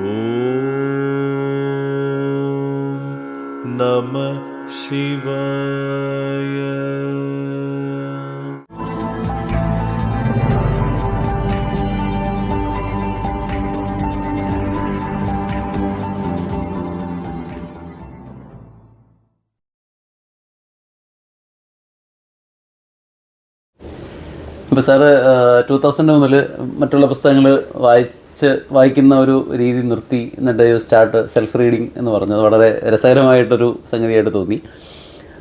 ഓം നമ ശിവായ അപ്പോൾ സാറ് ടു തൗസൻഡ് മൂന്നിൽ മറ്റുള്ള പുസ്തകങ്ങൾ വായി വായിച്ച് വായിക്കുന്ന ഒരു രീതി നിർത്തി എന്നിട്ട് സ്റ്റാർട്ട് സെൽഫ് റീഡിങ് എന്ന് പറഞ്ഞത് വളരെ രസകരമായിട്ടൊരു സംഗതിയായിട്ട് തോന്നി.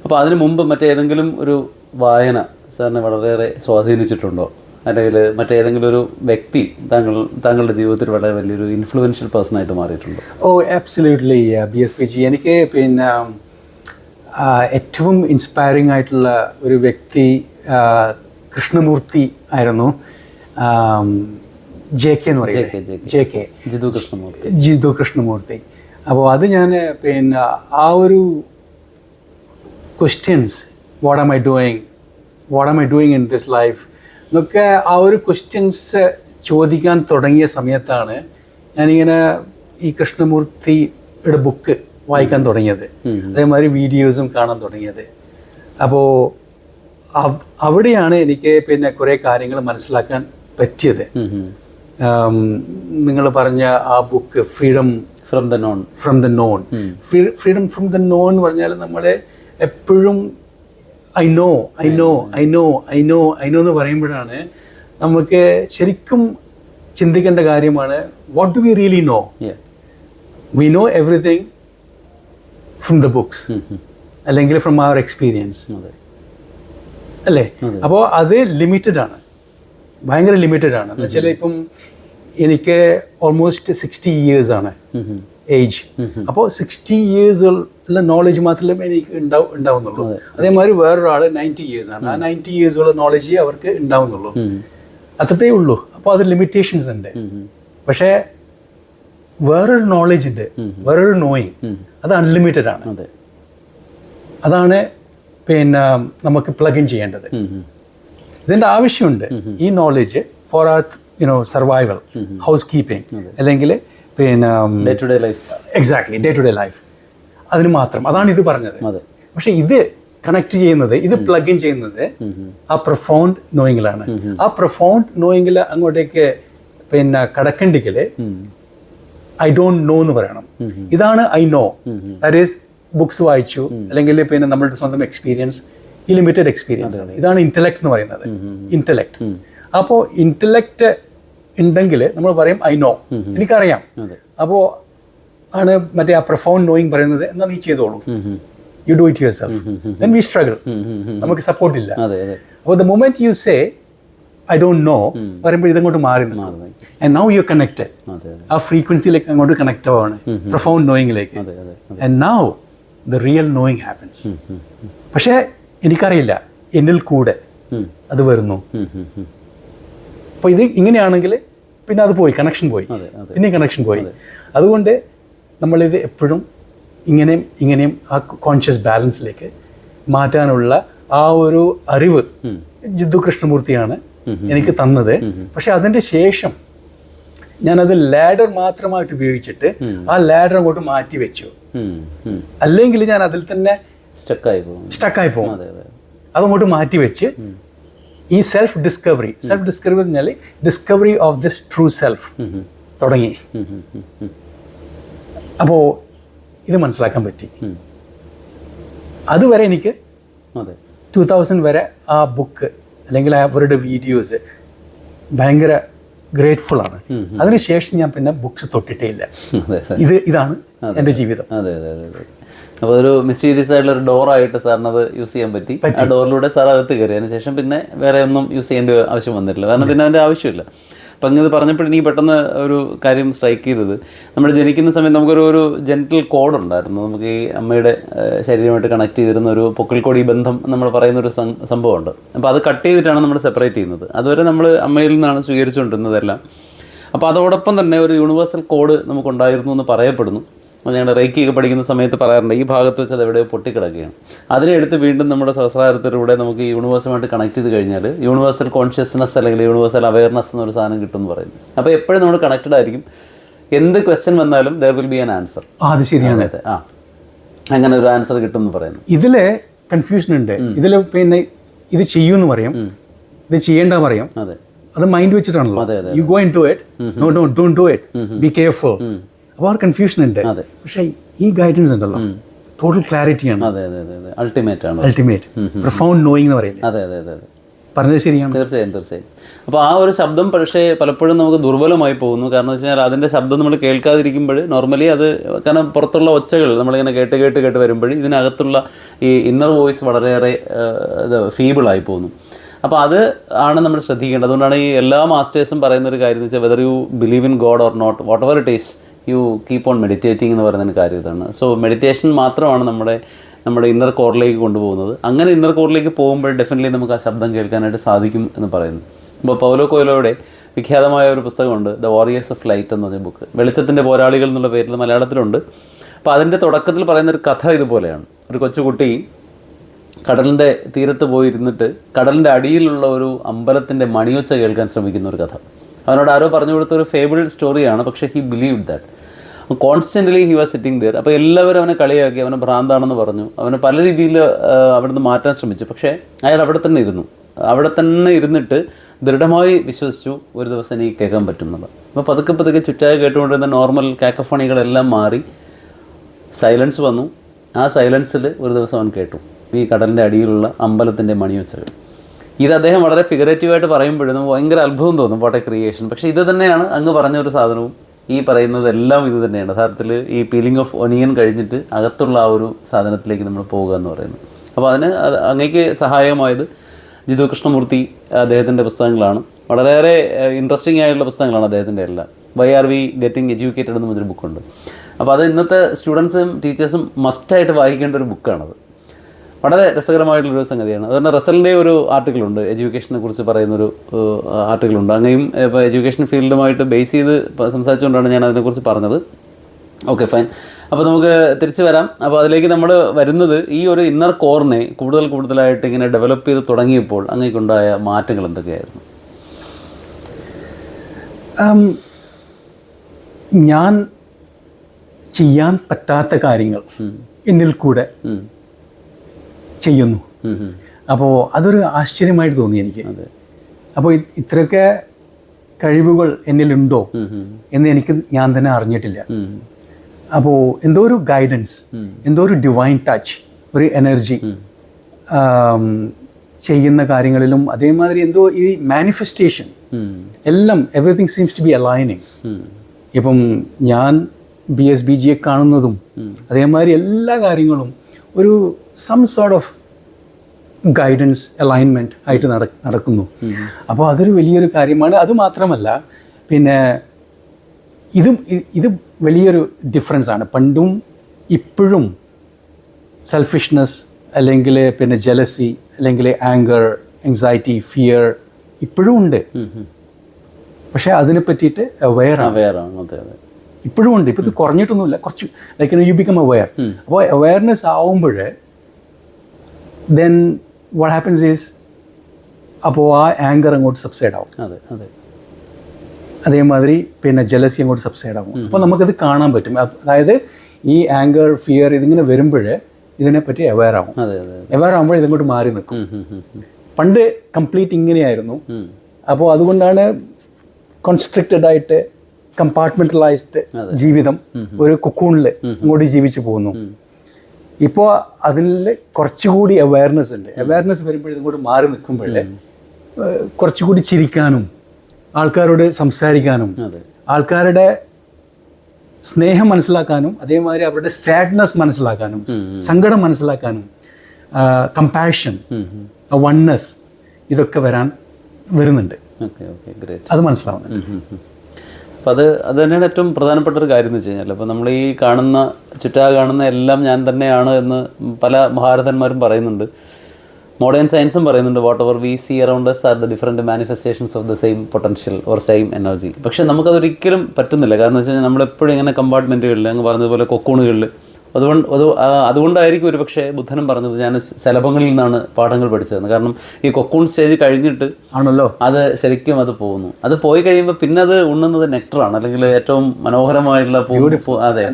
അപ്പോൾ അതിനു മുമ്പ് മറ്റേതെങ്കിലും ഒരു വായന സാറിനെ വളരെയേറെ സ്വാധീനിച്ചിട്ടുണ്ടോ? അല്ലെങ്കിൽ മറ്റേതെങ്കിലും ഒരു വ്യക്തി താങ്കൾ താങ്കളുടെ ജീവിതത്തിൽ വളരെ വലിയൊരു ഇൻഫ്ലുവൻഷ്യൽ പേഴ്സൺ ആയിട്ട് മാറിയിട്ടുണ്ടോ? ഓ absolutely B S P G എനിക്ക് പിന്നെ ഏറ്റവും ഇൻസ്പയറിംഗ് ആയിട്ടുള്ള ഒരു വ്യക്തി കൃഷ്ണമൂർത്തി ആയിരുന്നു. ജെ കെ എന്ന് പറയുന്നത്. ജെ കെ ജിതു കൃഷ്ണമൂർത്തി ജിതു കൃഷ്ണമൂർത്തി അപ്പോൾ അത് ഞാൻ പിന്നെ ആ ഒരു questions what am I doing what am I doing in this life എന്നൊക്കെ ആ ഒരു ക്വസ്റ്റ്യൻസ് ചോദിക്കാൻ തുടങ്ങിയ സമയത്താണ് ഞാനിങ്ങനെ ഈ കൃഷ്ണമൂർത്തിയുടെ ബുക്ക് വായിക്കാൻ തുടങ്ങിയത്. അതേമാതിരി വീഡിയോസും കാണാൻ തുടങ്ങിയത്. അപ്പോൾ അവിടെയാണ് എനിക്ക് പിന്നെ കുറേ കാര്യങ്ങൾ മനസ്സിലാക്കാൻ പറ്റിയത്. നിങ്ങൾ പറഞ്ഞ ആ book freedom from the known from the known freedom from the known എന്ന് പറഞ്ഞാൽ നമ്മളെ എപ്പോഴും I know I know I know I know I know എന്ന് പറയുമ്പോഴാണ് നമുക്ക് ശരിക്കും ചിന്തിക്കേണ്ട കാര്യമാണ് what do we really know we know everything from the books അല്ലെങ്കിൽ ഫ്രം അവർ എക്സ്പീരിയൻസ് അല്ലേ? അപ്പോൾ അത് ലിമിറ്റഡ് ആണ്. ഭയങ്കര ലിമിറ്റഡ് ആണ്. എന്ന് വെച്ചാൽ ഇപ്പം എനിക്ക് ഓൾമോസ്റ്റ് സിക്സ്റ്റി ഇയേഴ്സ് ആണ് ഏജ് അപ്പോൾ സിക്സ്റ്റി ഇയേഴ്സ് ഉള്ള നോളജ് മാത്രമേ എനിക്ക് ഉണ്ടാവും ഉണ്ടാവുന്നുള്ളൂ. അതേമാതിരി വേറൊരാൾ നയന്റി ഇയേഴ്സ് ആണ്. ആ നയന്റി ഇയേഴ്സ് ഉള്ള നോളജ് അവർക്ക് ഉണ്ടാവുന്നുള്ളൂ. അത്രത്തേ ഉള്ളൂ. അപ്പോൾ അത് ലിമിറ്റേഷൻസ് ഉണ്ട്. പക്ഷേ വേറൊരു നോളജ് ഉണ്ട്. വേറൊരു നോയിങ് അത് അൺലിമിറ്റഡ് ആണ്. അതെ. അതാണ് പിന്നെ നമുക്ക് പ്ലഗ് ഇൻ ചെയ്യേണ്ടത്. ഇതിന്റെ ആവശ്യമുണ്ട്. ഈ knowledge for our you know survival house keeping അല്ലെങ്കിൽ പിന്നെ day to day life exactly day to day life അതിന് മാത്രം. അതാണ് ഇത് പറഞ്ഞത്. പക്ഷെ ഇത് കണക്ട് ചെയ്യുന്നത് ഇത് പ്ലഗ് ഇൻ ചെയ്യുന്നത് ആ പ്രൊഫൗണ്ട് നോയിങ്ങിലാണ് ആ പ്രൊഫൗണ്ട് നോയിങ്ങിൽ അങ്ങോട്ടേക്ക് പിന്നെ കടക്കണ്ടെങ്കിൽ ഐ ഡോണ്ട് നോ എന്ന് പറയണം. ഇതാണ് I know that is books വായിച്ചു അല്ലെങ്കിൽ പിന്നെ നമ്മളുടെ സ്വന്തം എക്സ്പീരിയൻസ് ഈ ലിമിറ്റഡ് എക്സ്പീരിയൻസ് ആണ് ഇതാണ് ഇന്റലക്ട് എന്ന് പറയുന്നത്. ഇന്റലക്ട് അപ്പോൾ ഇന്റലക്ട് ഉണ്ടെങ്കിൽ നമ്മൾ പറയും ഐ നോ എനിക്കറിയാം. അപ്പോൾ ആണ് മറ്റേ ആ പ്രൊഫൗണ്ട് നോയിങ് പറയുന്നത് എന്നാൽ നീ ചെയ്തോളൂ. You do it yourself then we struggle നമുക്ക് സപ്പോർട്ട് ഇല്ല. അപ്പോൾ the moment you say I don't know പറയുമ്പോൾ ഇതങ്ങോട്ട് മാറി ആൻഡ് നൗ യു കണക്റ്റഡ് ആ ഫ്രീക്വൻസിയിലേക്ക് അങ്ങോട്ട് കണക്ട് ആവാണ്. Profound നോയിങ്ങിലേക്ക് and now the real knowing happens പക്ഷേ എനിക്കറിയില്ല. എന്നിൽ കൂടെ അത് വരുന്നു. അപ്പോൾ ഇത് ഇങ്ങനെയാണെങ്കിൽ പിന്നെ അത് പോയി കണക്ഷൻ പോയി. പിന്നെ കണക്ഷൻ പോയി. അതുകൊണ്ട് നമ്മളിത് എപ്പോഴും ഇങ്ങനെയും ഇങ്ങനെയും ആ കോൺഷ്യസ് ബാലൻസിലേക്ക് മാറ്റാനുള്ള ആ ഒരു അറിവ് ജിദ്ദു കൃഷ്ണമൂർത്തിയാണ് എനിക്ക് തന്നത്. പക്ഷെ അതിന്റെ ശേഷം ഞാനത് ലാഡർ മാത്രമായിട്ട് ഉപയോഗിച്ചിട്ട് ആ ലാഡർ അങ്ങോട്ട് മാറ്റി വെച്ചു അല്ലെങ്കിൽ ഞാൻ അതിൽ തന്നെ സ്റ്റക്കായി പോകും സ്റ്റക്കായി പോകും അതെ അതെ. അതങ്ങോട്ട് മാറ്റി വെച്ച് ഈ സെൽഫ് ഡിസ്കവറി സെൽഫ് ഡിസ്കവറി പറഞ്ഞാൽ discovery of this true self തുടങ്ങി. അപ്പോൾ ഇത് മനസ്സിലാക്കാൻ പറ്റി. അതുവരെ എനിക്ക് അതെ. ടൂ തൗസൻഡ് വരെ ആ ബുക്ക് അല്ലെങ്കിൽ അവരുടെ വീഡിയോസ് ഭയങ്കര ഗ്രേറ്റ്ഫുൾ ആണ്. അതിനുശേഷം ഞാൻ പിന്നെ ബുക്ക്സ് തൊട്ടിട്ടേ ഇല്ല. ഇത് ഇതാണ് എന്റെ ജീവിതം. അതെ അതെ അതെ. അപ്പോൾ ഒരു മിസ്റ്റീരിയസ് ആയിട്ടുള്ള ഒരു ഡോറായിട്ട് സാറിന് അത് യൂസ് ചെയ്യാൻ പറ്റി. ആ ഡോറിലൂടെ സാർ അകത്ത് കയറി. അതിന് ശേഷം പിന്നെ വേറെ ഒന്നും യൂസ് ചെയ്യേണ്ട ആവശ്യം വന്നിട്ടില്ല. കാരണം പിന്നെ അതിന്റെ ആവശ്യമില്ല. അപ്പം അങ്ങനെ പറഞ്ഞപ്പോൾ എനിക്ക് പെട്ടെന്ന് ഒരു കാര്യം സ്ട്രൈക്ക് ചെയ്തത്. നമ്മൾ ജനിക്കുന്ന സമയത്ത് നമുക്കൊരു ഒരു ജെന്റൽ കോഡ് ഉണ്ടായിരുന്നു. നമുക്ക് ഈ അമ്മയുടെ ശരീരമായിട്ട് കണക്ട് ചെയ്തിരുന്ന ഒരു പൊക്കിൾ കോടി ബന്ധം നമ്മൾ പറയുന്ന ഒരു സംഭവം സംഭവമുണ്ട്. അപ്പോൾ അത് കട്ട് ചെയ്തിട്ടാണ് നമ്മൾ സെപ്പറേറ്റ് ചെയ്യുന്നത്. അതുവരെ നമ്മൾ അമ്മയിൽ നിന്നാണ് സ്വീകരിച്ചുകൊണ്ടിരുന്നതെല്ലാം. അപ്പോൾ അതോടൊപ്പം തന്നെ ഒരു യൂണിവേഴ്സൽ കോഡ് നമുക്കുണ്ടായിരുന്നു എന്ന് പറയപ്പെടുന്നു. ഞങ്ങളുടെ റേക്കിയൊക്കെ പഠിക്കുന്ന സമയത്ത് പറയാറുണ്ട് ഈ ഭാഗത്ത് വെച്ച് അത് എവിടെയോ പൊട്ടിക്കിടക്കുകയാണ്. അതിനെ എടുത്ത് വീണ്ടും നമ്മുടെ സഹസ്രാരത്തിലൂടെ നമുക്ക് യൂണിവേഴ്സുമായിട്ട് കണക്ട് ചെയ്ത് കഴിഞ്ഞാൽ യൂണിവേഴ്സൽ കോൺഷ്യസ്നെസ് അല്ലെങ്കിൽ യൂണിവേഴ്സൽ അവയർനെസ് എന്നൊരു സാധനം കിട്ടും എന്ന് പറയുന്നു. അപ്പോൾ എപ്പോഴും നമ്മൾ കണക്റ്റഡ് ആയിരിക്കും. എന്ത് ക്വസ്റ്റ്യൻ വന്നാലും there will be an answer അത് ശരിയാണ്. ആ അങ്ങനെ ഒരു ആൻസർ കിട്ടും എന്ന് പറയുന്നു. ഇതിൽ കൺഫ്യൂഷൻ ഉണ്ട്. ഇതിൽ പിന്നെ ഇത് ചെയ്യൂന്ന് പറയും. ഇത് ചെയ്യേണ്ട പറയും. അതെ. അത് mind വെച്ചിട്ടാണല്ലോ. You go into it no do don't do it be careful അപ്പോൾ ആ കൺഫ്യൂഷൻ ഉണ്ട്. പക്ഷേ ഈ ഗൈഡൻസ് ഉണ്ടല്ലോ. ടോട്ടൽ ക്ലാരിറ്റിയാണ് അതെ അതെ അതെ അൾട്ടിമേറ്റ് ആണ്. അൾട്ടിമേറ്റ് പ്രൊഫൗണ്ട് നോയിങ് എന്ന് പറയുന്നത് അതെ അതെ അതെ അതെ. പറഞ്ഞത് ശരിയാണ്. തീർച്ചയായും തീർച്ചയായും. അപ്പോൾ ആ ഒരു ശബ്ദം പക്ഷേ പലപ്പോഴും നമുക്ക് ദുർബലമായി പോകുന്നു. കാരണം വെച്ച് കഴിഞ്ഞാൽ അതിന്റെ ശബ്ദം നമ്മൾ കേൾക്കാതിരിക്കുമ്പോൾ നോർമലി അത് കാരണം പുറത്തുള്ള ഒച്ചകൾ നമ്മളിങ്ങനെ കേട്ട് കേട്ട് കേട്ട് വരുമ്പോൾ ഇതിനകത്തുള്ള ഈ ഇന്നർ വോയിസ് വളരെയേറെ ഇത് ഫീബിളായി പോകുന്നു. അപ്പോൾ അത് ആണ് നമ്മൾ ശ്രദ്ധിക്കേണ്ടത്. അതുകൊണ്ടാണ് ഈ എല്ലാ മാസ്റ്റേഴ്സും പറയുന്ന ഒരു കാര്യം എന്ന് വെച്ചാൽ whether you believe in God or not whatever it is you keep on meditating എന്ന് പറയുന്ന ഒരു കാര്യം ഇതാണ്. സോ മെഡിറ്റേഷൻ മാത്രമാണ് നമ്മുടെ നമ്മുടെ ഇന്നർ കോറിലേക്ക് കൊണ്ടുപോകുന്നത്. അങ്ങനെ ഇന്നർ കോറിലേക്ക് പോകുമ്പോൾ ഡെഫിനറ്റ്ലി നമുക്ക് ആ ശബ്ദം കേൾക്കാനായിട്ട് സാധിക്കും എന്ന് പറയുന്നു. അപ്പോൾ പൗലോ കൊയിലോയുടെ വിഖ്യാതമായ ഒരു പുസ്തകമുണ്ട് ദ വാറിയേഴ്സ് ഓഫ് ലൈറ്റ് എന്ന് പറഞ്ഞ ബുക്ക് വെളിച്ചത്തിന്റെ പോരാളികൾ എന്നുള്ള പേരിൽ മലയാളത്തിലുണ്ട്. അപ്പോൾ അതിന്റെ തുടക്കത്തിൽ പറയുന്ന ഒരു കഥ ഇതുപോലെയാണ്. ഒരു കൊച്ചുകുട്ടി കടലിന്റെ തീരത്ത് പോയിരുന്നിട്ട് കടലിന്റെ അടിയിലുള്ള ഒരു അമ്പലത്തിന്റെ മണിയൊച്ച കേൾക്കാൻ ശ്രമിക്കുന്ന ഒരു കഥ. അവനോട് ആരോ പറഞ്ഞു കൊടുത്ത ഒരു ഫേബിൾ സ്റ്റോറിയാണ് പക്ഷേ he believe that constantly he was sitting there അപ്പോൾ എല്ലാവരും അവനെ കളിയാക്കി അവനെ ഭ്രാന്താണെന്ന് പറഞ്ഞു. അവനെ പല രീതിയിൽ അവിടുന്ന് മാറ്റാൻ ശ്രമിച്ചു. പക്ഷേ അയാൾ അവിടെ തന്നെ ഇരുന്നു. അവിടെ തന്നെ ഇരുന്നിട്ട് ദൃഢമായി വിശ്വസിച്ചു ഒരു ദിവസം എനിക്ക് കേൾക്കാൻ പറ്റുന്നത്. അപ്പോൾ പതുക്കെ പതുക്കെ ചുറ്റായ കേട്ടുകൊണ്ടിരുന്ന നോർമൽ കാക്കഫണികളെല്ലാം മാറി സൈലൻസ് വന്നു. ആ സൈലൻസിൽ ഒരു ദിവസം അവൻ കേട്ടു. ഈ കടലിന്റെ അടിയിലുള്ള അമ്പലത്തിന്റെ മണിയൊച്ചകൾ ഇത് അദ്ദേഹം വളരെ ഫിഗറേറ്റീവായിട്ട് പറയുമ്പോഴും ഭയങ്കര അത്ഭുതം തോന്നും വാട്ട് എ ക്രിയേഷൻ പക്ഷേ ഇത് തന്നെയാണ് അങ്ങ് പറഞ്ഞ ഒരു സാധനവും ഈ പറയുന്നതെല്ലാം ഇത് തന്നെയാണ്. യഥാർത്ഥത്തിൽ ഈ പീലിംഗ് ഓഫ് ഒനിയൻ കഴിഞ്ഞിട്ട് അകത്തുള്ള ആ ഒരു സാധനത്തിലേക്ക് നമ്മൾ പോകുക എന്ന് പറയുന്നത്. അപ്പോൾ അതിന് അത് അങ്ങേക്ക് സഹായകമായത് ജിതു കൃഷ്ണമൂർത്തി അദ്ദേഹത്തിന്റെ പുസ്തകങ്ങളാണ്. വളരെയേറെ ഇൻട്രസ്റ്റിംഗ് ആയിട്ടുള്ള പുസ്തകങ്ങളാണ് അദ്ദേഹത്തിന്റെ എല്ലാം. Why are we getting educated എന്ന് പറഞ്ഞൊരു ബുക്കുണ്ട് അപ്പോൾ അത് ഇന്നത്തെ സ്റ്റുഡൻസും ടീച്ചേഴ്സും മസ്റ്റായിട്ട് വായിക്കേണ്ട ഒരു ബുക്കാണത് വളരെ രസകരമായിട്ടുള്ളൊരു സംഗതിയാണ്. അതുകൊണ്ട് റസലിന്റെ ഒരു ആർട്ടിക്കിളുണ്ട്. എഡ്യൂക്കേഷനെ കുറിച്ച് പറയുന്നൊരു ആർട്ടിക്കിളുണ്ട്. അങ്ങനെയും ഇപ്പോൾ എഡ്യൂക്കേഷൻ ഫീൽഡുമായിട്ട് ബേസ് ചെയ്ത് സംസാരിച്ചുകൊണ്ടാണ് ഞാൻ അതിനെക്കുറിച്ച് പറഞ്ഞത്. Okay fine. അപ്പോൾ നമുക്ക് തിരിച്ചു വരാം. അപ്പോൾ അതിലേക്ക് നമ്മൾ വരുന്നത് ഈ ഒരു ഇന്നർ കോറിനെ കൂടുതൽ കൂടുതലായിട്ട് ഇങ്ങനെ ഡെവലപ്പ് ചെയ്ത് തുടങ്ങിയപ്പോൾ അങ്ങേക്കുണ്ടായ മാറ്റങ്ങൾ എന്തൊക്കെയായിരുന്നു? ഞാൻ ചെയ്യാൻ പറ്റാത്ത കാര്യങ്ങൾ എന്നിൽ കൂടെ. ചെയ്യുന്നു. അപ്പോൾ അതൊരു ആശ്ചര്യമായിട്ട് തോന്നി എനിക്ക്. അപ്പോൾ ഇത്രയൊക്കെ കഴിവുകൾ എന്നിലുണ്ടോ. എന്ന് എനിക്ക് ഞാൻ തന്നെ അറിഞ്ഞിട്ടില്ല. അപ്പോൾ എന്തോ ഒരു ഗൈഡൻസ് എന്തോ ഒരു ഡിവൈൻ ടച്ച് ഒരു എനർജി ചെയ്യുന്ന കാര്യങ്ങളിലും അതേമാതിരി എന്തോ ഈ മാനിഫെസ്റ്റേഷൻ എല്ലാം everything seems to be aligning. ഇപ്പം ഞാൻ ബി എസ് ബി ജിയെ കാണുന്നതും അതേമാതിരി എല്ലാ കാര്യങ്ങളും ഒരു some sort of guidance alignment ആയിട്ട് നട നടക്കുന്നു. അപ്പോൾ അതൊരു വലിയൊരു കാര്യമാണ്. അത് മാത്രമല്ല പിന്നെ ഇതും ഇത് വലിയൊരു ഡിഫറൻസ് ആണ്. പണ്ടും ഇപ്പോഴും സെൽഫിഷ്നെസ് അല്ലെങ്കിൽ പിന്നെ ജലസി അല്ലെങ്കിൽ ആങ്കർ എങ്സൈറ്റി ഫിയർ ഇപ്പോഴും ഉണ്ട്. പക്ഷേ അതിനെ പറ്റിയിട്ട് അവെയർ അവെയർ ആണ്. അതെ അതെ. ഇപ്പോഴും ഉണ്ട്. ഇപ്പോൾ ഇത് കുറഞ്ഞിട്ടൊന്നുമില്ല. കുറച്ച് ലൈക്ക് യു ബിക്കം അവെയർ അപ്പോൾ അവെയർനെസ് ആവുമ്പോൾ ദെൻ വാട്ട് ഹാപ്പൻസ് ഈസ് അപ്പോൾ ആ ആങ്കർ അങ്ങോട്ട് സബ്സൈഡ് ആവും. അതെ അതെ. അതേമാതിരി പിന്നെ ജലസി അങ്ങോട്ട് സബ്സൈഡ് ആവും. അപ്പോൾ നമുക്കത് കാണാൻ പറ്റും. അതായത് ഈ ആങ്കർ ഫിയർ ഇതിങ്ങനെ വരുമ്പോൾ ഇതിനെപ്പറ്റി അവെയർ ആവും. അവെയർ ആവുമ്പോൾ ഇതങ്ങോട്ട് മാറി നിൽക്കും. പണ്ട് കംപ്ലീറ്റ് ഇങ്ങനെയായിരുന്നു. അപ്പോൾ അതുകൊണ്ടാണ് കോൺസ്ട്രിക്റ്റഡ് ആയിട്ട് കമ്പാർട്ട്മെന്റലൈസ്ഡ് ജീവിതം ഒരു കുക്കൂണിൽ അങ്ങോട്ട് ജീവിച്ചു പോകുന്നു. ഇപ്പോൾ അതിൽ കുറച്ചുകൂടി അവയർനെസ് ഉണ്ട്. അവയർനെസ് വരുമ്പോൾ ഇങ്ങോട്ട് മാറി നിൽക്കുമ്പോഴേ കുറച്ചുകൂടി ചിരിക്കാനും ആൾക്കാരോട് സംസാരിക്കാനും ആൾക്കാരുടെ സ്നേഹം മനസ്സിലാക്കാനും അതേമാതിരി അവരുടെ സാഡ്നെസ് മനസ്സിലാക്കാനും സങ്കടം മനസ്സിലാക്കാനും കമ്പാഷൻ വണ്ണസ് ഇതൊക്കെ വരാൻ വരുന്നുണ്ട്. അത് മനസ്സിലാവുന്നുണ്ട്. അപ്പം അത് അത് തന്നെയാണ് ഏറ്റവും പ്രധാനപ്പെട്ട ഒരു കാര്യം എന്ന് വെച്ച് കഴിഞ്ഞാൽ അപ്പോൾ നമ്മൾ ഈ കാണുന്ന ചുറ്റാ കാണുന്ന എല്ലാം ഞാൻ തന്നെയാണ് എന്ന് പല മഹാരഥന്മാരും പറയുന്നുണ്ട്. മോഡേൺ സയൻസും പറയുന്നുണ്ട് whatever we see around us are the different manifestations of the same potential or same energy പക്ഷേ നമുക്കതൊരിക്കലും പറ്റുന്നില്ല. കാരണം എന്ന് വെച്ച് കഴിഞ്ഞാൽ നമ്മളെപ്പോഴും ഇങ്ങനെ കമ്പാർട്ട്മെന്റുകളിൽ അങ്ങ് പറഞ്ഞതുപോലെ കൊക്കൂണുകളിൽ അതുകൊണ്ട് അത് അതുകൊണ്ടായിരിക്കും ഒരു പക്ഷേ ബുദ്ധനും പറഞ്ഞത് ഞാൻ ശലഭങ്ങളിൽ നിന്നാണ് പാഠങ്ങൾ പഠിച്ചതെന്ന്. കാരണം ഈ കൊക്കൂൺ സ്റ്റേജ് കഴിഞ്ഞിട്ട് ആണല്ലോ. അത് ശരിക്കും അത് പോകുന്നു. അത് പോയി കഴിയുമ്പോൾ പിന്നെ അത് ഉണ്ണുന്നത് നെക്ടറാണ്. അല്ലെങ്കിൽ ഏറ്റവും മനോഹരമായിട്ടുള്ള പൂ അതെ.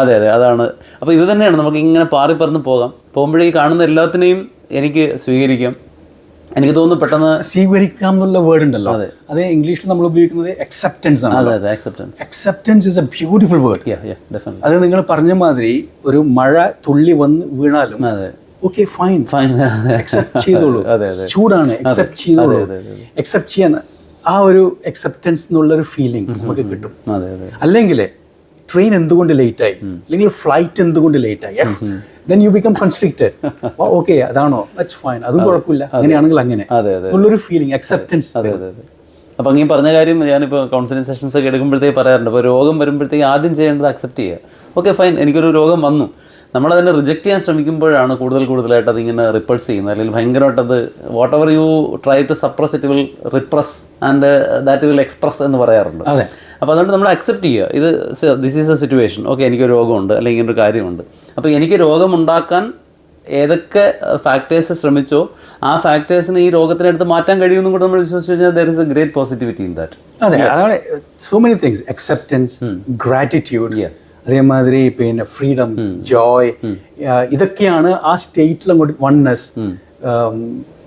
അതെ അതെ. അതാണ്. അപ്പോൾ ഇത് തന്നെയാണ്. നമുക്ക് ഇങ്ങനെ പാറി പറന്ന് പോകാം. പോകുമ്പോഴേ കാണുന്ന എല്ലാത്തിനെയും എനിക്ക് സ്വീകരിക്കാം. എനിക്ക് തോന്നുന്നു പെട്ടെന്ന് സ്വീകരിക്കാം എന്നുള്ള വേർഡ് ഉണ്ടല്ലോ. അതെ. ഇംഗ്ലീഷിൽ നമ്മൾ ഉപയോഗിക്കുന്നത് അക്സെപ്റ്റൻസ് ആണ്. അതെ അതെ acceptance acceptance is a beautiful word അത് നിങ്ങൾ പറഞ്ഞ മാതിരി ഒരു മഴ തുള്ളി വന്ന് വീണാലും അതെ ഓക്കെ ഫൈൻ ഫൈൻ അക്സെപ്റ്റ് ചെയ്തോളൂ. ചൂടാണ്. അക്സെപ്റ്റ് ചെയ്തോളൂ. അക്സെപ്റ്റ് ചെയ്യാൻ ആ ഒരു അക്സെപ്റ്റൻസ് എന്നുള്ള ഒരു ഫീലിംഗ് നമുക്ക് കിട്ടും. അല്ലെങ്കിൽ ട്രെയിൻ എന്തുകൊണ്ട് ലേറ്റ് ആയി? അല്ലെങ്കിൽ ഫ്ലൈറ്റ് എന്തുകൊണ്ട് ലേറ്റ് ആയി? Then you become constricted okay അതാണോ? ദാറ്റ്സ് ഫൈൻ അതും കുഴപ്പമില്ല. അങ്ങനെയാണെങ്കിൽ അങ്ങനെ. ഉള്ളൊരു ഫീലിംഗ് അക്സെപ്റ്റൻസ് അതെ അതെ അതെ. അപ്പം അങ്ങ് പറഞ്ഞ കാര്യം ഞാനിപ്പോൾ കൗൺസിലിംഗ് സെഷൻസ് ഒക്കെ എടുക്കുമ്പോഴത്തേക്ക് പറയാറുണ്ട്. അപ്പോൾ രോഗം വരുമ്പോഴത്തേക്ക് ആദ്യം ചെയ്യേണ്ടത് അക്സെപ്റ്റ് ചെയ്യുക. ഓക്കെ ഫൈൻ എനിക്കൊരു രോഗം വന്നു. നമ്മൾ അതിനെ റിജക്റ്റ് ചെയ്യാൻ ശ്രമിക്കുമ്പോഴാണ് കൂടുതൽ കൂടുതലായിട്ട് അതിങ്ങനെ റിപ്പൾസ് ചെയ്യുന്നത്. അല്ലെങ്കിൽ ഭയങ്കരമായിട്ട് അത് whatever you try to suppress it will repress and that will express എന്ന് പറയാറുണ്ട്. അപ്പോൾ അതുകൊണ്ട് നമ്മൾ അക്സെപ്റ്റ് ചെയ്യുക. ഇത് this is a situation okay എനിക്ക് രോഗമുണ്ട് അല്ലെങ്കിൽ ഇങ്ങനൊരു കാര്യമുണ്ട്. അപ്പോൾ എനിക്ക് രോഗമുണ്ടാക്കാൻ ഏതൊക്കെ ഫാക്ടേഴ്സ് ശ്രമിച്ചോ ആ ഫാക്ടേഴ്സിന് ഈ രോഗത്തിനടുത്ത് മാറ്റാൻ കഴിയുമെന്നും കൂടെ നമ്മൾ വിശ്വസിച്ച് കഴിഞ്ഞാൽ there is a great positivity in that അതെ അതാണ് so many things acceptance gratitude അതേമാതിരി പിന്നെ ഫ്രീഡം ജോയ് ഇതൊക്കെയാണ് ആ സ്റ്റേറ്റിൽ അങ്ങോട്ട് വൺനെസ്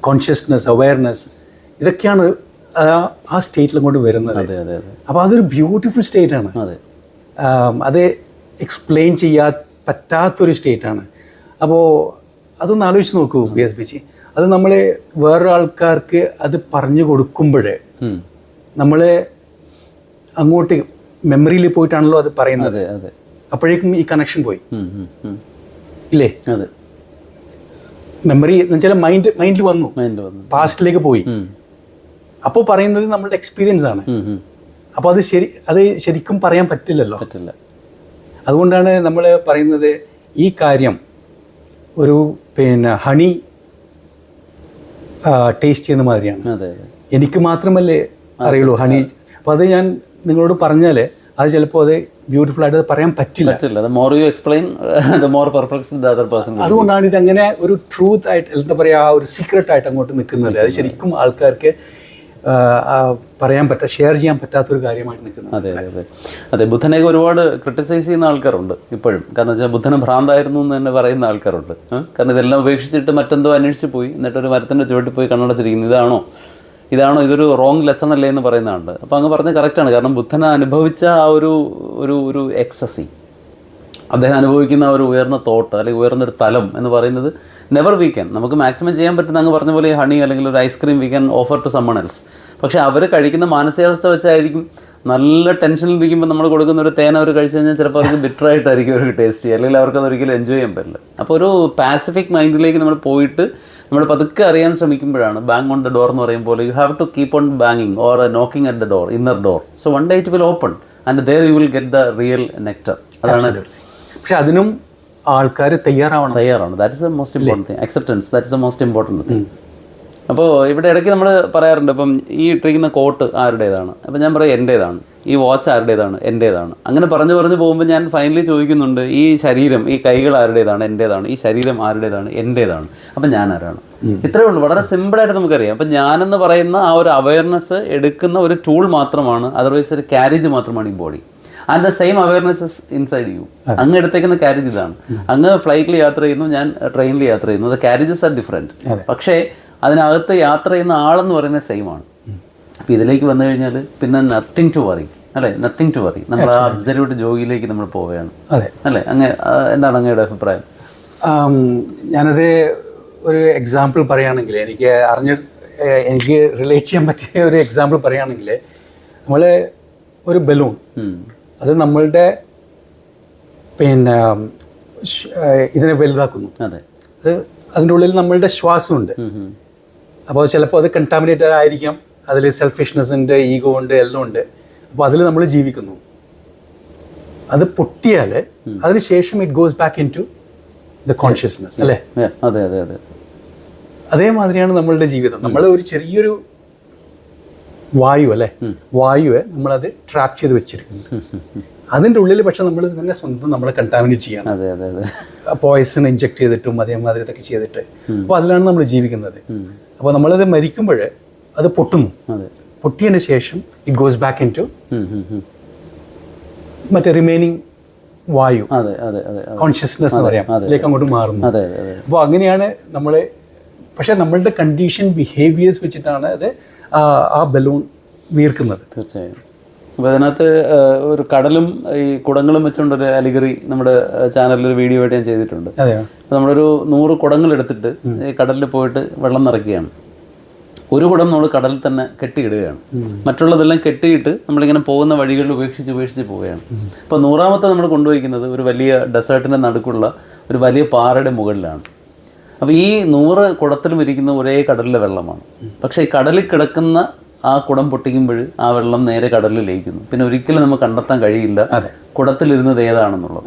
കോൺഷ്യസ്നെസ് അവയർനെസ് ഇതൊക്കെയാണ് ആ- സ്റ്റേറ്റിൽ അങ്ങോട്ട് വരുന്നത്. അതെ അതെ അതെ. അപ്പോൾ അതൊരു ബ്യൂട്ടിഫുൾ സ്റ്റേറ്റ് ആണ് അതെ അത് എക്സ്പ്ലെയിൻ ചെയ്യാൻ പറ്റാത്തൊരു ആണ് അപ്പോൾ അതൊന്ന് ആലോചിച്ച് നോക്കൂ ബി എസ് ബി ജി അത് നമ്മൾ വേറൊരാൾക്കാർക്ക് അത് പറഞ്ഞു കൊടുക്കുമ്പോൾ. നമ്മൾ അങ്ങോട്ട് മെമ്മറിയിൽ പോയിട്ടാണല്ലോ അത് പറയുന്നത്. അപ്പോഴേക്കും ഈ കണക്ഷൻ പോയി. ഇല്ലേ? അതെ. മെമ്മറി എന്ന് വെച്ചാൽ മൈൻഡ് മൈൻഡിൽ വന്നു. പാസ്റ്റിലേക്ക് പോയി. അപ്പോൾ പറയുന്നത് നമ്മളുടെ എക്സ്പീരിയൻസ് ആണ്. അപ്പോൾ അത് ശരി അത് ശരിക്കും പറയാൻ പറ്റില്ലല്ലോ. പറ്റില്ല. അതുകൊണ്ടാണ് നമ്മൾ പറയുന്നത് ഈ കാര്യം ഒരു പിന്നെ ഹണി ടേസ്റ്റ് ചെയ്യുന്ന മാതിരിയാണ്. എനിക്ക് മാത്രമല്ലേ അറിയുള്ളൂ ഹണി അപ്പോൾ അത് ഞാൻ നിങ്ങളോട് പറഞ്ഞാൽ അത് ചിലപ്പോൾ അത് ബ്യൂട്ടിഫുൾ ആയിട്ട് പറയാൻ പറ്റില്ല. പറ്റില്ല. The more you explain the more perfect the other person അതുകൊണ്ടാണ് ഇതങ്ങനെ ഒരു ട്രൂത്ത് ആയിട്ട് എന്താ പറയുക ആ ഒരു സീക്രട്ട് ആയിട്ട് അങ്ങോട്ട് നിൽക്കുന്നത്. അത് ശരിക്കും ആൾക്കാർക്ക് പറയാൻ പറ്റ ഷെയർ ചെയ്യാൻ പറ്റാത്തൊരു കാര്യമായിട്ട് നിൽക്കുന്നത്. അതെ അതെ അതെ. അതെ ബുദ്ധനെയൊക്കെ ഒരുപാട് ക്രിട്ടിസൈസ് ചെയ്യുന്ന ആൾക്കാരുണ്ട് ഇപ്പോഴും. കാരണം വെച്ചാൽ ബുദ്ധന് ഭ്രാന്തായിരുന്നു എന്ന് തന്നെ പറയുന്ന ആൾക്കാരുണ്ട്. കാരണം ഇതെല്ലാം ഉപേക്ഷിച്ചിട്ട് മറ്റെന്തോ അന്വേഷിച്ച് പോയി. എന്നിട്ട് ഒരു മരത്തിന്റെ ചുവട്ടിൽ പോയി കണ്ണടച്ചിരിക്കുന്നു. ഇതാണോ? ഇതാണോ? ഇതൊരു റോങ് ലെസൺ അല്ലേ എന്ന് പറയുന്നതുണ്ട് അപ്പോൾ അങ്ങ് പറഞ്ഞത് കറക്റ്റാണ് കാരണം ബുദ്ധൻ അനുഭവിച്ച ആ ഒരു ഒരു ഒരു എക്സസി അദ്ദേഹം അനുഭവിക്കുന്ന ഒരു ഉയർന്ന തോട്ട് അല്ലെങ്കിൽ ഉയർന്നൊരു തലം എന്ന് പറയുന്നത് നെവർ വി ക്യാൻ നമുക്ക് മാക്സിമം ചെയ്യാൻ പറ്റുന്ന അങ്ങ് പറഞ്ഞ പോലെ ഹണി അല്ലെങ്കിൽ ഒരു ice cream we can offer to someone else പക്ഷേ അവർ കഴിക്കുന്ന മാനസികാവസ്ഥ വെച്ചായിരിക്കും നല്ല ടെൻഷനിൽ നിൽക്കുമ്പോൾ നമ്മൾ കൊടുക്കുന്ന ഒരു തേൻ അവർ കഴിച്ചു കഴിഞ്ഞാൽ ചിലപ്പോൾ അവർക്ക് bitter ആയിട്ടായിരിക്കും അവർക്ക് ടേസ്റ്റ് ചെയ്യുക. അല്ലെങ്കിൽ അവർക്ക് അതൊരിക്കലും എൻജോയ് ചെയ്യാൻ പറ്റില്ല. അപ്പോൾ ഒരു പാസിഫിക് മൈൻഡിലേക്ക് നമ്മൾ പോയിട്ട് നമ്മൾ പതുക്കെ അറിയാൻ ശ്രമിക്കുമ്പോഴാണ് ബാങ് ഓൺ ദ ഡോർ എന്ന് പറയുമ്പോൾ you have to keep on ബാങ്ങിങ് or knocking at the door inner door so one day it will open and there you will get the real nectar അതാണ് പക്ഷെ അതിനും ആൾക്കാർ തയ്യാറാവണം. തയ്യാറാണ് that is the most important thing acceptance that is the most important thing അപ്പോൾ ഇവിടെ ഇടയ്ക്ക് നമ്മൾ പറയാറുണ്ട് ഇപ്പം ഈ ഇട്ടിരിക്കുന്ന കോട്ട് ആരുടേതാണ്? അപ്പം ഞാൻ പറയും എന്റേതാണ് ഈ വാച്ച് ആരുടേതാണ്? എന്റേതാണ് അങ്ങനെ പറഞ്ഞു പറഞ്ഞു പോകുമ്പോൾ ഞാൻ ഫൈനലി ചോദിക്കുന്നുണ്ട് ഈ ശരീരം ഈ കൈകൾ ആരുടേതാണ്? എന്റേതാണ് ഈ ശരീരം ആരുടേതാണ്? എന്റേതാണ് അപ്പം ഞാൻ ആരാണ്? ഇത്രയേ ഉള്ളൂ. വളരെ സിമ്പിളായിട്ട് നമുക്കറിയാം. അപ്പം ഞാനെന്ന് പറയുന്ന ആ ഒരു അവയർനെസ് എടുക്കുന്ന ഒരു ടൂൾ മാത്രമാണ് അതർവൈസ് ഒരു ക്യാരേജ് മാത്രമാണ് ഈ body and the same awareness is inside you അങ്ങ് എടുത്തേക്കുന്ന കാരേജ് ഇതാണ്. അങ്ങ് ഫ്ലൈറ്റിൽ യാത്ര ചെയ്യുന്നു ഞാൻ ട്രെയിനിൽ യാത്ര ചെയ്യുന്നു. ദ കാരേജസ് ആർ ഡിഫറെന്റ് പക്ഷേ അതിനകത്ത് യാത്ര ചെയ്യുന്ന ആളെന്ന് പറയുന്നത് സെയിം ആണ്. അപ്പോൾ ഇതിലേക്ക് വന്നു കഴിഞ്ഞാൽ പിന്നെ നത്തിങ് ടു വറി അല്ലേ? നത്തിങ് ടു വറി നമ്മൾ ആ അബ്സല്യൂട്ട് ജോഗിയിലേക്ക് നമ്മൾ പോവുകയാണ്. അതെ. അല്ലേ? അങ്ങ് എന്താണ് അങ്ങയുടെ അഭിപ്രായം? ഞാനത് ഒരു എക്സാമ്പിൾ പറയുകയാണെങ്കിൽ എനിക്ക് അറിഞ്ഞ എനിക്ക് റിലേറ്റ് ചെയ്യാൻ പറ്റിയ ഒരു എക്സാമ്പിൾ പറയുകയാണെങ്കിൽ നമ്മൾ ഒരു ബലൂൺ. അത് നമ്മളുടെ പിന്നെ ഇതിനെ വലുതാക്കുന്നു. അതെ. അത് അതിന്റെ ഉള്ളിൽ നമ്മളുടെ ശ്വാസമുണ്ട്. അപ്പോൾ ചിലപ്പോൾ അത് കണ്ടാമിനേറ്റഡ് ആയിരിക്കാം. അതിൽ സെൽഫിഷ്നെസ് ഉണ്ട് ഈഗോ ഉണ്ട് എല്ലാം ഉണ്ട്. അപ്പോൾ അതിൽ നമ്മൾ ജീവിക്കുന്നു. അത് പൊട്ടിയാൽ അതിനുശേഷം it goes back into the consciousness അല്ലേ? അതെ അതെ അതെ. അതേമാതിരിയാണ് നമ്മളുടെ ജീവിതം. നമ്മൾ ഒരു ചെറിയൊരു വായു അല്ലേ? വായുവെ നമ്മളത് ട്രാപ്പ് ചെയ്ത് വെച്ചിരിക്കുന്നു. അതിന്റെ ഉള്ളിൽ പക്ഷെ നമ്മൾ തന്നെ സ്വന്തം നമ്മളെ കണ്ടാമിനേറ്റ് ചെയ്യണം. അതെ അതെ അതെ. പോയിസൺ ഇഞ്ചെക്ട് ചെയ്തിട്ടും അതേമാതിരി ഇതൊക്കെ ചെയ്തിട്ട്. അപ്പോൾ അതിലാണ് നമ്മൾ ജീവിക്കുന്നത്. അപ്പോൾ നമ്മളത് മരിക്കുമ്പോൾ അത് പൊട്ടുന്നു. പൊട്ടിയതിന് ശേഷം it goes back into. മറ്റേ റിമൈനിങ് വായു. കോൺഷ്യസ്നെസ് എന്ന് പറയാം. അതിലേക്ക് അങ്ങോട്ട് മാറുന്നു. അപ്പോൾ അങ്ങനെയാണ് നമ്മൾ പക്ഷെ നമ്മളുടെ കണ്ടീഷൻ ബിഹേവിയേഴ്സ് വെച്ചിട്ടാണ് അത് ആ- ബലൂൺ വീർക്കുന്നത്. തീർച്ചയായും. അപ്പോൾ അതിനകത്ത് ഒരു കടലും ഈ കുടങ്ങളും വെച്ചുകൊണ്ടൊരു അലിഗറി നമ്മുടെ ചാനലിൽ ഒരു വീഡിയോ ആയിട്ട് ഞാൻ ചെയ്തിട്ടുണ്ട്. അപ്പോൾ നമ്മളൊരു നൂറ് കുടങ്ങൾ എടുത്തിട്ട് ഈ കടലിൽ പോയിട്ട് വെള്ളം നിറയ്ക്കുകയാണ്. ഒരു കുടം നമ്മൾ കടലിൽ തന്നെ കെട്ടിയിടുകയാണ്. മറ്റുള്ളതെല്ലാം കെട്ടിയിട്ട് നമ്മളിങ്ങനെ പോകുന്ന വഴികളിൽ ഉപേക്ഷിച്ച് ഉപേക്ഷിച്ച് പോവുകയാണ്. അപ്പോൾ നൂറാമത്തെ നമ്മൾ കൊണ്ടുപോയിക്കുന്നത് ഒരു വലിയ ഡെസേർട്ടിന്റെ നടുക്കുള്ള ഒരു വലിയ പാറയുടെ മുകളിലാണ്. അപ്പോൾ ഈ നൂറ് കുടത്തിലും ഇരിക്കുന്ന ഒരേ കടലിലെ വെള്ളമാണ്. പക്ഷേ ഈ കടലിൽ കിടക്കുന്ന ആ കുടം പൊട്ടിക്കുമ്പോൾ ആ വെള്ളം നേരെ കടലിൽ ലയിക്കുന്നു. പിന്നെ ഒരിക്കലും നമുക്ക് കണ്ടെത്താൻ കഴിയില്ല കുടത്തിലിരുന്നത് ഏതാണെന്നുള്ളത്.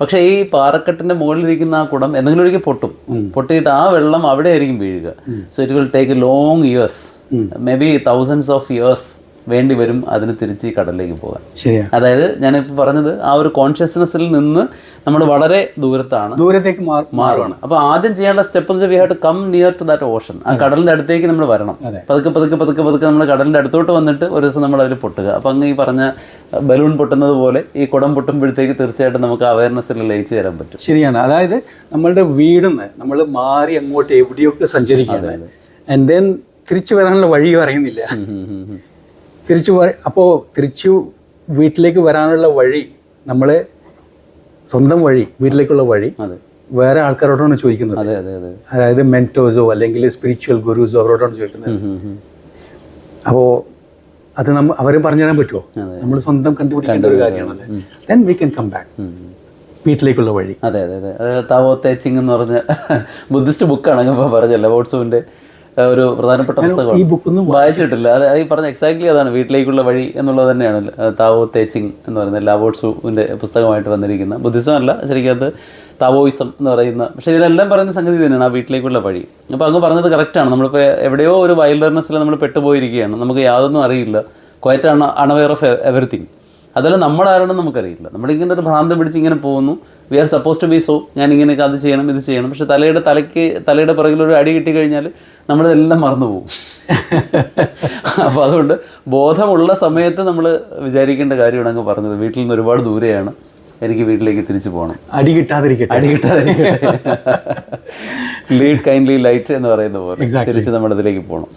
പക്ഷേ ഈ പാറക്കെട്ടിന്റെ മുകളിലിരിക്കുന്ന ആ കുടം എന്തെങ്കിലും ഒരിക്കൽ പൊട്ടും. പൊട്ടിയിട്ട് ആ വെള്ളം അവിടെ ആയിരിക്കും വീഴുക so it will take long years maybe thousands of years വേണ്ടി വരും അതിന് തിരിച്ച് ഈ കടലിലേക്ക് പോകാൻ. അതായത് ഞാനിപ്പോൾ പറഞ്ഞത് ആ ഒരു കോൺഷ്യസ്നെസ്സിൽ നിന്ന് നമ്മൾ വളരെ ദൂരത്താണ് ദൂരത്തേക്ക് മാറുകയാണ് അപ്പൊ അപ്പോൾ ആദ്യം ചെയ്യേണ്ട സ്റ്റെപ്പ് എന്ന് വെച്ചാൽ we have to come near to that ocean ആ കടലിന്റെ അടുത്തേക്ക് നമ്മൾ വരണം. പതുക്കെ പതുക്കെ പതുക്കെ പതുക്കെ നമ്മൾ കടലിന്റെ അടുത്തോട്ട് വന്നിട്ട് ഒരു ദിവസം നമ്മൾ അതിൽ പൊട്ടുക. അപ്പോൾ അങ്ങ് ഈ പറഞ്ഞ ബലൂൺ പൊട്ടുന്നത് പോലെ ഈ കുടം പൊട്ടുമ്പോഴത്തേക്ക് തീർച്ചയായിട്ടും നമുക്ക് അവയർനെസ്സിൽ ലയിച്ചു തരാൻ പറ്റും. ശരിയാണ്. അതായത് നമ്മളുടെ വീടിന്ന് നമ്മൾ മാറി അങ്ങോട്ട് എവിടെയൊക്കെ സഞ്ചരിക്കുന്നത് ആൻഡ് ദെൻ തിരിച്ചു വരാനുള്ള വഴി അറിയുന്നില്ല. തിരിച്ചു അപ്പോൾ തിരിച്ചു വീട്ടിലേക്ക് വരാനുള്ള വഴി നമ്മൾ സ്വന്തം വഴി വീട്ടിലേക്കുള്ള വഴി അതെ. വേറെ ആൾക്കാരോടാണ് ചോദിക്കുന്നത്. അതെ അതെ അതെ. അതായത് മെന്റോസോ അല്ലെങ്കിൽ സ്പിരിച്വൽ ഗുരുസോ അവരോടാണ് ചോദിക്കുന്നത്. അപ്പോൾ അത് നമ്മ അവർ പറഞ്ഞു തരാൻ പറ്റുമോ നമ്മൾ സ്വന്തം കണ്ടുപിടിക്കേണ്ട ഒരു കാര്യമാണല്ലേ? Then we can come back വീട്ടിലേക്കുള്ള വഴി. അതെ അതെ അതെ. താവോ തേച്ചിങ് എന്ന് പറഞ്ഞ ബുദ്ധിസ്റ്റ് ബുക്കാണ് പറഞ്ഞല്ലോ വോട്സുവിന്റെ ഒരു പ്രധാനപ്പെട്ട ഈ പുസ്തകമാണ് ബുക്കൊന്നും വായിച്ചിട്ടില്ല. അത് ഈ പറഞ്ഞ എക്സാക്ട്ലി അതാണ്. വീട്ടിലേക്കുള്ള വഴി എന്നുള്ളത് തന്നെയാണ്. താവോ തേച്ചിങ് എന്ന് പറയുന്ന ലാവോട്സുവിന്റെ പുസ്തകമായിട്ട് വന്നിരിക്കുന്ന. ബുദ്ധിസം അല്ല ശരിക്കും അത് താവോയിസം എന്ന് പറയുന്ന. പക്ഷേ ഇതിലെല്ലാം പറയുന്ന സംഗതി തന്നെയാണ് ആ വീട്ടിലേക്കുള്ള വഴി. അപ്പോൾ അങ്ങ് പറഞ്ഞത് കറക്റ്റാണ് നമ്മളിപ്പോൾ എവിടെയോ ഒരു വൈൽഡർനെസ്സിൽ നമ്മൾ പെട്ടുപോയിരിക്കുകയാണ്. നമുക്ക് യാതൊന്നും അറിയില്ല. ക്വയറ്റ് ആണ് അണവെയർ ഓഫ് എവറിത്തിങ് അതെല്ലാം നമ്മളാരാണെന്ന് നമുക്കറിയില്ല. നമ്മളിങ്ങനെ ഒരു ഭ്രാന്തം പിടിച്ച് ഇങ്ങനെ പോകുന്നു. We are suppose to be so ഞാൻ ഇങ്ങനെയൊക്കെ അത് ചെയ്യണം ഇത് ചെയ്യണം. പക്ഷേ തലയുടെ തലയ്ക്ക് തലയുടെ പിറകിലൊരു ഒരു അടി കിട്ടി കഴിഞ്ഞാൽ നമ്മളിതെല്ലാം മറന്നു പോകും അപ്പോൾ അതുകൊണ്ട് ബോധമുള്ള സമയത്ത് നമ്മൾ വിചാരിക്കേണ്ട കാര്യമാണ് അങ്ങ് പറഞ്ഞത്. വീട്ടിൽ നിന്ന് ഒരുപാട് ദൂരെയാണ്. എനിക്ക് വീട്ടിലേക്ക് തിരിച്ചു പോകണം. അടി കിട്ടാതിരിക്കട്ടെ. അടി കിട്ടാതിരിക്കട്ടെ. ലീഡ് കൈൻഡ്ലി ലൈറ്റ് എന്ന് പറയുന്ന പോലെ. തിരിച്ച് നമ്മൾ ഇതിലേക്ക് പോകണം.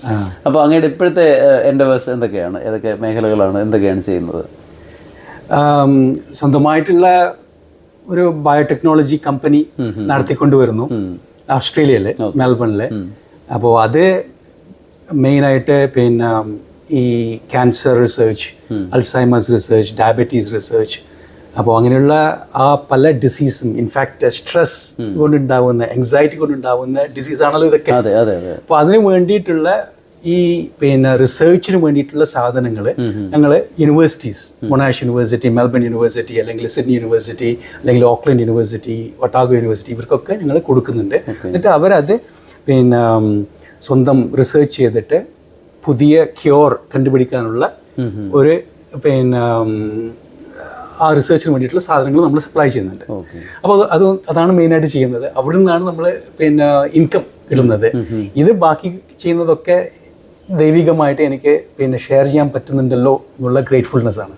അപ്പോൾ അങ്ങയുടെ ഇപ്പോഴത്തെ എന്റെ വേഴ്സ് എന്തൊക്കെയാണ്? ഏതൊക്കെ മേഖലകളാണ്? എന്തൊക്കെയാണ് ചെയ്യുന്നത്? സ്വന്തമായിട്ടുള്ള ഒരു ബയോടെക്നോളജി കമ്പനി നടത്തിക്കൊണ്ടുവരുന്നു. ഓസ്ട്രേലിയയിലെ മെൽബണിൽ അപ്പോൾ അത് മെയിനായിട്ട് പിന്നെ ഈ cancer research Alzheimer's research diabetes research അപ്പോൾ അങ്ങനെയുള്ള ആ പല ഡിസീസും ഇൻഫാക്ട് സ്ട്രെസ് കൊണ്ടുണ്ടാവുന്ന എങ്സൈറ്റി കൊണ്ടുണ്ടാവുന്ന ഡിസീസാണല്ലോ ഇതൊക്കെ. അപ്പോൾ അതിന് വേണ്ടിയിട്ടുള്ള ഈ പിന്നെ റിസർച്ചിന് വേണ്ടിയിട്ടുള്ള സാധനങ്ങൾ ഞങ്ങൾ universities Monash university Melbourne university അല്ലെങ്കിൽ സിഡ്നി യൂണിവേഴ്സിറ്റി അല്ലെങ്കിൽ ഓക്ലൻഡ് യൂണിവേഴ്സിറ്റി ഒട്ടാഗോ യൂണിവേഴ്സിറ്റി ഇവർക്കൊക്കെ ഞങ്ങൾ കൊടുക്കുന്നുണ്ട്. എന്നിട്ട് അവരത് പിന്നെ സ്വന്തം റിസർച്ച് ചെയ്തിട്ട് പുതിയ ക്യൂർ കണ്ടുപിടിക്കാനുള്ള ഒരു പിന്നെ ആ റിസർച്ചിന് വേണ്ടിയിട്ടുള്ള സാധനങ്ങൾ നമ്മൾ സപ്ലൈ ചെയ്യുന്നുണ്ട്. അപ്പോൾ അത് അത് അതാണ് മെയിനായിട്ട് ചെയ്യുന്നത്. അവിടെ നിന്നാണ് നമ്മൾ പിന്നെ ഇൻകം കിട്ടുന്നത്. ഇത് ബാക്കി ചെയ്യുന്നതൊക്കെ ദൈവികമായിട്ട് എനിക്ക് പിന്നെ ഷെയർ ചെയ്യാൻ പറ്റുന്നുണ്ടല്ലോ എന്നുള്ള ഗ്രേറ്റ്ഫുൾനെസ് ആണ്.